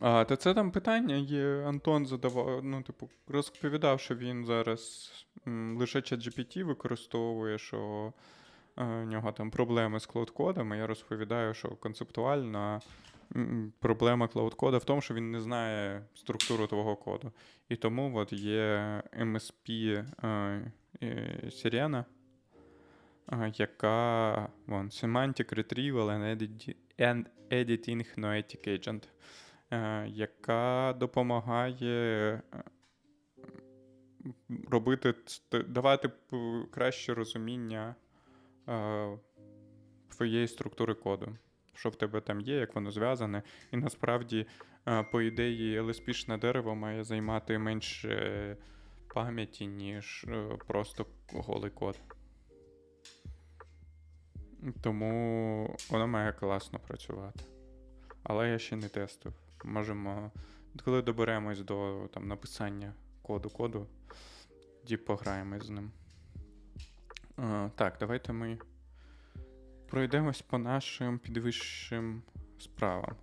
А, та це там питання є. Антон задавав, ну, типу, розповідав, що він зараз м, лише ChatGPT використовує, що е, в нього там проблеми з клаудкодами. Я розповідаю, що концептуально м, проблема клаудкода в тому, що він не знає структуру твого коду. І тому от є MSP е, е, Sirena, яка вон, Semantic Retrieval and, Editing Noetic Agent яка допомагає е, робити давати краще розуміння е, твоєї структури коду. Що в тебе там є, як воно зв'язане. І насправді, е, по ідеї, LSP-шне дерево має займати менше пам'яті, ніж е, просто голий код. Тому воно має класно працювати. Але я ще не тестив. Можемо, коли доберемось до там, написання коду коду, тоді пограємось з ним. А, так, давайте ми пройдемось по нашим підвищим справам.